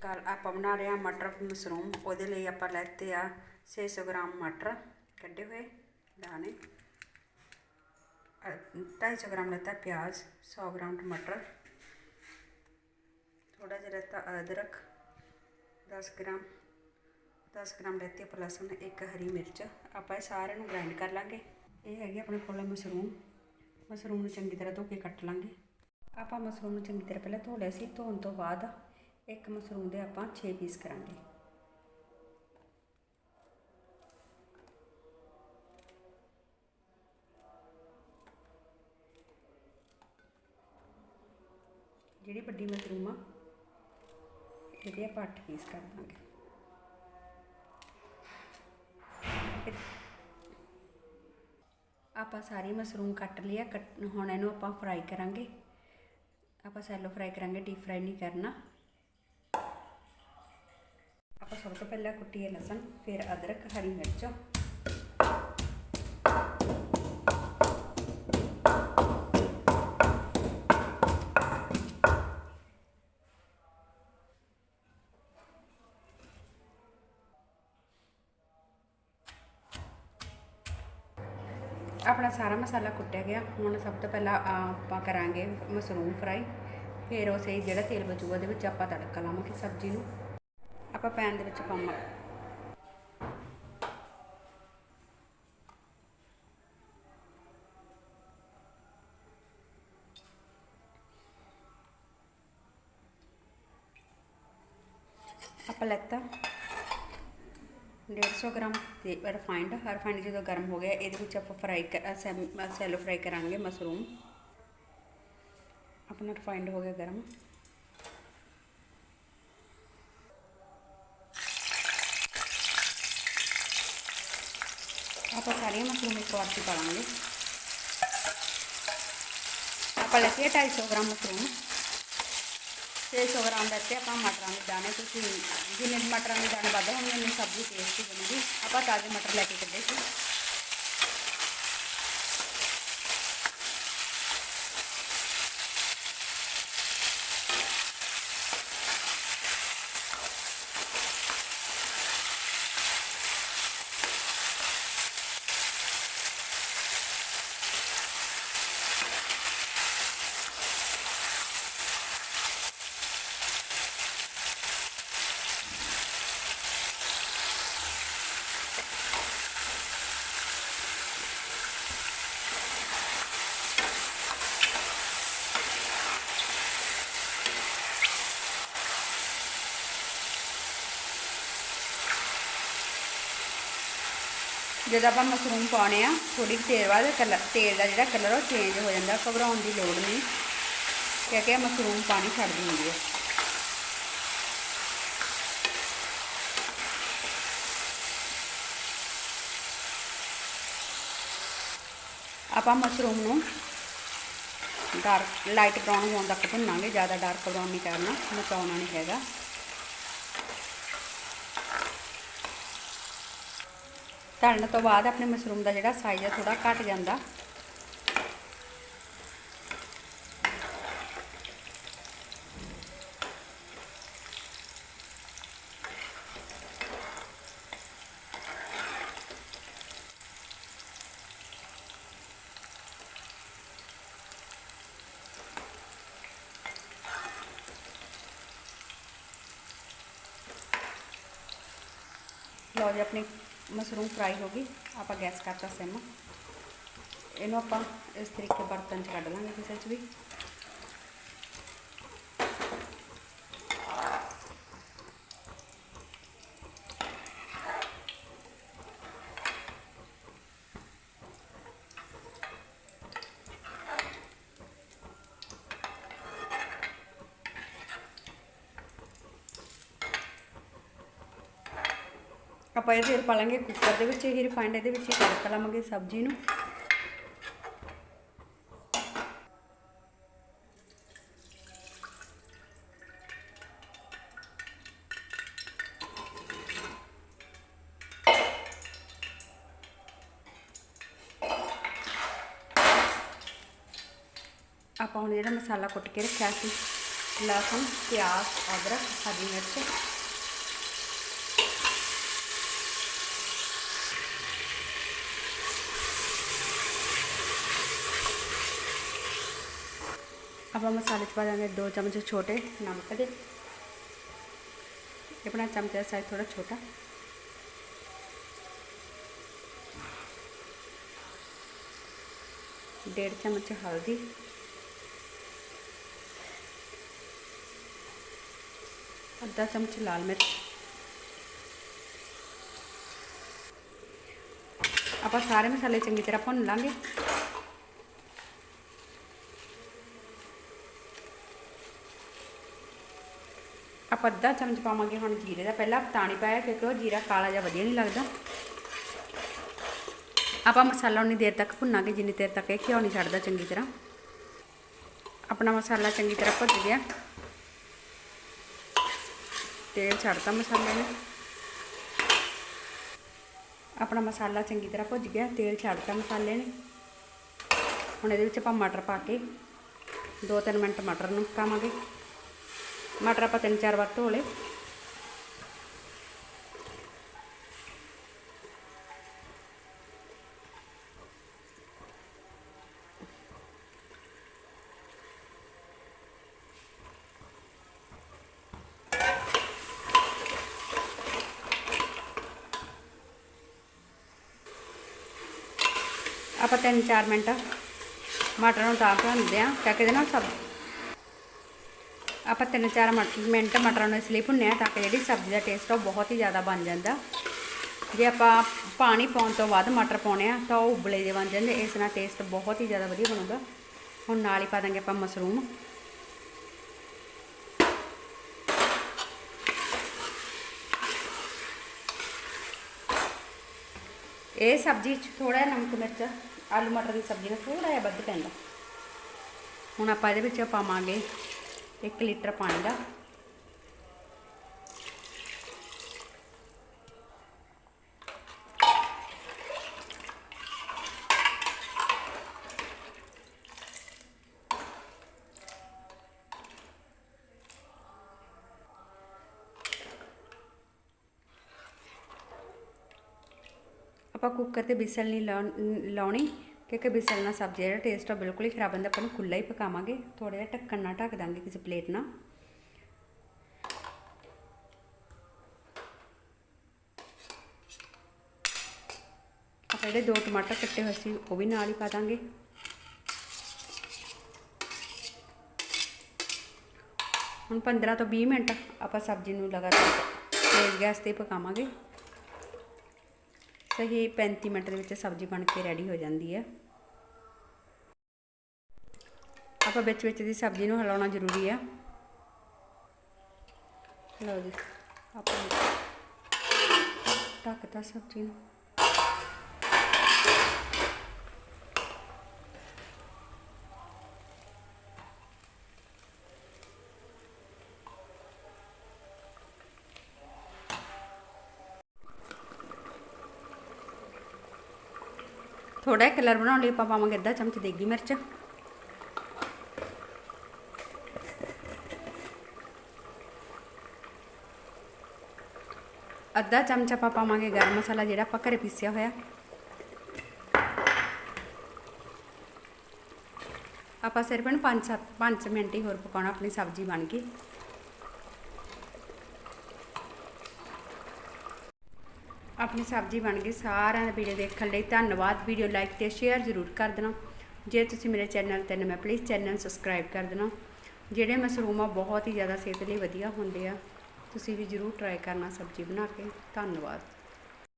ਕੱਲ ਆਪਾਂ ਬਣਾ ਰਹੇ ਹਾਂ ਮਟਰ ਮਸ਼ਰੂਮ, ਉਹਦੇ ਲਈ ਆਪਾਂ ਲੈਤੇ ਆ 600 ਗ੍ਰਾਮ ਮਟਰ ਕੱਢੇ ਹੋਏ ਦਾਣੇ। ਅ- 250 ਗ੍ਰਾਮ ਲੈਤਾ ਪਿਆਜ਼ 100 ਗ੍ਰਾਮ ਟਮਾਟਰ ਥੋੜਾ ਜਿਹਾ ਲੈਤਾ ਅਦਰਕ 10 ਗ੍ਰਾਮ 10 ਗ੍ਰਾਮ ਲੈਤੀ ਆਪਾਂ ਲਸਣ, ਇੱਕ ਹਰੀ ਮਿਰਚ। ਆਪਾਂ ਇਹ ਸਾਰਿਆਂ ਨੂੰ ਗ੍ਰਾਈਂਡ ਕਰ ਲਾਂਗੇ। ਇਹ ਹੈਗੇ ਆਪਣੇ ਕੋਲ ਮਸ਼ਰੂਮ। ਮਸ਼ਰੂਮ ਨੂੰ ਚੰਗੀ ਤਰ੍ਹਾਂ ਧੋ ਕੇ ਕੱਟ ਲਾਂਗੇ। ਆਪਾਂ ਮਸ਼ਰੂਮ ਨੂੰ ਚੰਗੀ ਤਰ੍ਹਾਂ ਪਹਿਲਾਂ ਧੋ ਲਿਆ ਸੀ, ਧੋਣ ਤੋਂ ਬਾਅਦ ਇੱਕ ਮਸ਼ਰੂਮ ਦੇ ਆਪਾਂ 6 ਪੀਸ ਕਰਾਂਗੇ। ਜਿਹੜੀ ਵੱਡੀ ਮਸ਼ਰੂਮ ਆ, ਇਹਦੇ ਆਪਾਂ 8 ਪੀਸ ਕਰ ਦਾਂਗੇ। ਆਪਾਂ ਸਾਰੀ ਮਸ਼ਰੂਮ ਕੱਟ ਲਿਆ ਕੱਟ ਹੁਣ ਇਹਨੂੰ ਆਪਾਂ ਫਰਾਈ ਕਰਾਂਗੇ। ਆਪਾਂ ਸੈਲੋ ਫਰਾਈ ਕਰਾਂਗੇ ਡੀਪ ਫਰਾਈ ਨਹੀਂ ਕਰਨਾ ਆਪਾਂ ਸਭ ਤੋਂ ਪਹਿਲਾਂ ਕੁੱਟੀਏ ਲਸਣ, ਫਿਰ ਅਦਰਕ, ਹਰੀ ਮਿਰਚ। ਆਪਣਾ ਸਾਰਾ ਮਸਾਲਾ ਕੁੱਟਿਆ ਗਿਆ। ਹੁਣ ਸਭ ਤੋਂ ਪਹਿਲਾਂ ਆਪਾਂ ਕਰਾਂਗੇ ਮਸ਼ਰੂਮ ਫਰਾਈ। ਫਿਰ ਉਸੇ ਜਿਹੜਾ ਤੇਲ ਬਚੂਗਾ ਉਹਦੇ ਵਿੱਚ ਆਪਾਂ ਤੜਕਾ ਲਾਵਾਂਗੇ ਸਬਜ਼ੀ ਨੂੰ। ਆਪਾਂ ਪੈਨ ਦੇ ਵਿੱਚ ਪਾਵਾਂ ਆਪਾਂ ਲੈਤਾ 150 ਗ੍ਰਾਮ ਤੇ ਰਿਫਾਈਂਡ ਰਿਫਾਈਂਡ ਜਦੋਂ ਗਰਮ ਹੋ ਗਿਆ ਇਹਦੇ ਵਿੱਚ ਆਪਾਂ ਫਰਾਈ ਸੈਲੋ ਫਰਾਈ ਕਰਾਂਗੇ ਮਸ਼ਰੂਮ ਆਪਣਾ ਰਿਫਾਈਂਡ ਹੋ ਗਿਆ ਗਰਮ ਆਪਾਂ ਸਾਰੀਆਂ ਮਸ਼ਰੂਮ ਇੱਕ ਵਾਰ ਚ ਪਾ ਲਾਂਗੇ ਆਪਾਂ ਲੱਗੇ 250 ਗ੍ਰਾਮ ਮਸ਼ਰੂਮ 600 ਗ੍ਰਾਮ ਲੈਤੇ ਆਪਾਂ ਮਟਰਾਂ ਦੇ ਦਾਣੇ ਤੁਸੀਂ ਜਿੰਨੇ ਮਟਰਾਂ ਦੇ ਦਾਣੇ ਵੱਧ ਹੋਣਗੇ ਉਨੀ ਸਬਜ਼ੀ ਟੇਸਟੀ ਬਣੂਗੀ ਆਪਾਂ ਤਾਜ਼ੇ ਮਟਰ ਲੈ ਜਦੋਂ ਆਪਾਂ ਮਸ਼ਰੂਮ ਪਾਉਣੇ ਆ ਥੋੜੀ ਦੇਰ ਬਾਅਦ ਕਲਰ, ਤੇਲ ਦਾ ਜਿਹੜਾ ਕਲਰ ਉਹ ਚੇਂਜ ਹੋ ਜਾਂਦਾ, ਘਬਰਾਉਣ ਦੀ ਲੋੜ ਨਹੀਂ। ਕਿਉਂਕਿ ਮਸ਼ਰੂਮ ਪਾਣੀ ਛੱਡ ਦਿੰਦੀ ਹੈ ਆਪਾਂ ਮਸ਼ਰੂਮ ਨੂੰ ਡਾਰਕ, ਲਾਈਟ ਬਰਾਊਨ ਹੋਣ ਤੱਕ ਭੁੰਨਾਂਗੇ, ਜ਼ਿਆਦਾ ਡਾਰਕ ਬਰਾਊਨ ਨਹੀਂ ਕਰਨਾ, ਮਚਾਉਣਾ ਨਹੀਂ ਹੈਗਾ। ਤਲਣ ਤੋਂ ਬਾਅਦ ਆਪਣੇ ਮਸ਼ਰੂਮ ਦਾ ਜਿਹੜਾ ਸਾਈਜ਼ ਹੈ ਥੋੜਾ ਘਟ ਜਾਂਦਾ। ਲਓ ਜੀ, ਆਪਣੀ ਮਸ਼ਰੂਮ ਫਰਾਈ ਹੋ ਗਈ, ਆਪਾਂ ਗੈਸ ਕਰਤਾ ਸਿਮ। ਇਹਨੂੰ ਆਪਾਂ ਇਸ ਤਰੀਕੇ ਬਰਤਨ 'ਚ ਕੱਢ ਲਾਂਗੇ ਕਿਸੇ 'ਚ ਵੀ। ਆਪਾਂ ਇਹ ਫਿਰ ਪਾ ਲਾਂਗੇ ਕੁੱਕਰ ਦੇ ਵਿੱਚ, ਇਹ ਰਿਫਾਈਂਡ ਇਹਦੇ ਵਿੱਚ ਹੀ ਤੜਕਾ ਲਾਵਾਂਗੇ ਸਬਜ਼ੀ ਨੂੰ। ਆਪਾਂ ਹੁਣ ਜਿਹੜਾ ਮਸਾਲਾ ਕੁੱਟ ਕੇ ਰੱਖਿਆ ਸੀ। ਲਸਣ, ਪਿਆਜ਼, ਅਦਰਕ, ਹਰੀ ਮਿਰਚ। ਆਪਾਂ ਮਸਾਲੇ 'ਚ ਪਾ ਦਾਂਗੇ 2 ਚਮਚ ਛੋਟੇ ਨਮਕ ਦੇ ਇਹ ਆਪਣਾ ਚਮਚ ਦਾ ਸਾਈਜ਼ ਥੋੜਾ ਛੋਟਾ ਡੇਢ ਚਮਚ ਹਲਦੀ ਅੱਧਾ ਚਮਚ ਲਾਲ ਮਿਰਚ ਆਪਾਂ ਸਾਰੇ ਮਸਾਲੇ ਚੰਗੀ ਤਰ੍ਹਾਂ ਭੁੰਨ ਲਾਂਗੇ ਆਪਾਂ ਅੱਧਾ ਚਮਚ ਪਾਵਾਂਗੇ ਹੁਣ ਜੀਰੇ ਦਾ। ਪਹਿਲਾਂ ਪਾਣੀ ਪਾਇਆ ਕਿਉਂਕਿ ਉਹ ਜੀਰਾ ਕਾਲਾ ਜਿਹਾ ਵਧੀਆ ਨਹੀਂ ਲੱਗਦਾ। ਆਪਾਂ ਮਸਾਲਾ ਉਨੀ ਦੇਰ ਤੱਕ ਭੁੰਨਾਂਗੇ, ਜਿੰਨੀ ਦੇਰ ਤੱਕ ਇਹ ਘਿਓ ਨਹੀਂ ਛੱਡਦਾ ਚੰਗੀ ਤਰ੍ਹਾਂ। ਆਪਣਾ ਮਸਾਲਾ ਚੰਗੀ ਤਰ੍ਹਾਂ ਭੁੱਜ ਗਿਆ। ਤੇਲ ਛੱਡਤਾ ਮਸਾਲੇ ਨੇ। ਆਪਣਾ ਮਸਾਲਾ ਚੰਗੀ ਤਰ੍ਹਾਂ ਭੁੱਜ ਗਿਆ, ਤੇਲ ਛੱਡਤਾ ਮਸਾਲੇ ਨੇ। ਹੁਣ ਇਹਦੇ ਵਿੱਚ ਆਪਾਂ ਮਟਰ ਪਾ ਕੇ 2-3 ਮਿੰਟ ਮਟਰ ਨੂੰ ਪਕਾਵਾਂਗੇ। ਮਟਰ ਆਪਾਂ ਤਿੰਨ ਚਾਰ ਵਾਰ ਧੋ ਲਏ ਆਪਾਂ ਤਿੰਨ ਚਾਰ ਮਿੰਟ ਮਟਰ ਨੂੰ ਤਾਂ ਭੁੰਨਦੇ ਆ ਕਿ ਇਹਦੇ ਨਾਲ ਸਭ ਆਪਾਂ ਤਿੰਨ ਚਾਰ ਮਿੰਟ ਮਟਰਾਂ ਨੂੰ ਇਸ ਲਈ ਭੁੰਨਿਆ ਤਾਂ ਕਿ ਜਿਹੜੀ ਸਬਜ਼ੀ ਦਾ ਟੇਸਟ ਉਹ ਬਹੁਤ ਹੀ ਜ਼ਿਆਦਾ ਬਣ ਜਾਂਦਾ। ਜੇ ਆਪਾਂ ਪਾਣੀ ਪਾਉਣ ਤੋਂ ਬਾਅਦ ਮਟਰ ਪਾਉਣੇ ਆ ਤਾਂ ਉਹ ਉਬਲੇ ਦੇ ਬਣ ਜਾਂਦੇ, ਇਸ ਨਾਲ ਟੇਸਟ ਬਹੁਤ ਹੀ ਜ਼ਿਆਦਾ ਵਧੀਆ ਬਣੂਗਾ। ਹੁਣ ਨਾਲ ਹੀ ਪਾ ਦਾਂਗੇ ਆਪਾਂ ਮਸ਼ਰੂਮ। ਇਹ ਸਬਜ਼ੀ 'ਚ ਥੋੜਾ ਜਿਹਾ ਨਮਕ, ਮਿਰਚ, ਆਲੂ ਮਟਰ ਦੀ ਸਬਜ਼ੀ ਨਾਲ ਥੋੜਾ ਜਿਹਾ ਵੱਧ ਪੈਂਦਾ। ਹੁਣ ਆਪਾਂ ਇਹਦੇ ਵਿੱਚ ਪਾਵਾਂਗੇ 1 ਲੀਟਰ ਪਾਣੀ ਦਾ। ਆਪਾਂ ਕੁੱਕਰ ਤੇ ਬਿਸਲ ਨਹੀਂ ਲਾਉਣ- ਲਾਉਣੀ। ਕਿਉਂਕਿ ਬਿਸਲ ਨਾਲ ਸਬਜ਼ੀ ਜਿਹੜਾ ਟੇਸਟ ਆ ਬਿਲਕੁਲ ਹੀ ਖਰਾਬ ਹੁੰਦਾ, ਆਪਾਂ ਨੂੰ ਖੁੱਲਾ ਹੀ ਪਕਾਵਾਂਗੇ। ਥੋੜਾ ਜਿਹਾ ਢੱਕਣ ਨਾਲ ਢੱਕ ਦਾਂਗੇ ਕਿਸੇ ਪਲੇਟ ਨਾਲ। ਆਪਾਂ ਜਿਹੜੇ ਦੋ ਟਮਾਟਰ ਕੱਟੇ ਹੋਏ ਸੀ, ਉਹ ਵੀ ਨਾਲ ਹੀ ਪਾ ਦਾਂਗੇ। ਹੁਣ 15 ਤੋਂ 20 ਮਿੰਟ ਆਪਾਂ ਸਬਜ਼ੀ ਨੂੰ ਲਗਾਤਾਰ ਤੇਜ਼ ਗੈਸ ਤੇ ਪਕਾਵਾਂਗੇ। ਸਹੀ 35 ਮਿੰਟ ਦੇ ਵਿੱਚ ਸਬਜ਼ੀ ਬਣ ਕੇ ਰੈਡੀ ਹੋ ਜਾਂਦੀ ਹੈ। ਆਪਾਂ ਵਿੱਚ ਵਿੱਚ ਦੀ ਸਬਜ਼ੀ ਨੂੰ ਹਿਲਾਉਣਾ ਜ਼ਰੂਰੀ ਆ। ਲਓ ਜੀ, ਆਪਾਂ ਢੱਕਤਾ ਸਬਜ਼ੀ ਨੂੰ। ਥੋੜਾ ਕਲਰ ਬਣਾਉਣ ਲਈ ਆਪਾਂ ਪਾਵਾਂਗੇ ਅੱਧਾ ਚਮਚ ਦੇਗੀ ਮਿਰਚ। ਅੱਧਾ ਚਮਚ ਆਪਾਂ ਪਾਵਾਂਗੇ ਗਰਮ ਮਸਾਲਾ ਜਿਹੜਾ ਆਪਾਂ ਘਰੇ ਪੀਸਿਆ ਹੋਇਆ। ਆਪਾਂ ਸਿਰਫ ਇਹਨੂੰ 5 5 ਮਿੰਟ ਹੀ ਹੋਰ ਪਕਾਉਣਾ, ਆਪਣੀ ਸਬਜ਼ੀ ਬਣ ਗਈ। ਆਪਣੀ ਸਬਜ਼ੀ ਬਣ ਗਈ, ਸਾਰਿਆਂ ਦਾ ਵੀਡੀਓ ਦੇਖਣ ਲਈ ਧੰਨਵਾਦ। ਵੀਡੀਓ ਲਾਈਕ ਤੇ ਸ਼ੇਅਰ ਜ਼ਰੂਰ ਕਰ ਦੇਣਾ। ਜੇ ਤੁਸੀਂ ਮੇਰੇ ਚੈਨਲ ਤੇ ਨਵੇਂ ਪਲੀਜ਼ ਚੈਨਲ ਸਬਸਕ੍ਰਾਈਬ ਕਰ ਦੇਣਾ। ਜਿਹੜੇ ਮਸ਼ਰੂਮ ਆ, ਬਹੁਤ ਹੀ ਜ਼ਿਆਦਾ ਸਿਹਤ ਲਈ ਵਧੀਆ ਹੁੰਦੇ ਆ। ਤੁਸੀਂ ਵੀ ਜ਼ਰੂਰ ਟਰਾਈ ਕਰਨਾ ਸਬਜ਼ੀ ਬਣਾ ਕੇ। ਧੰਨਵਾਦ।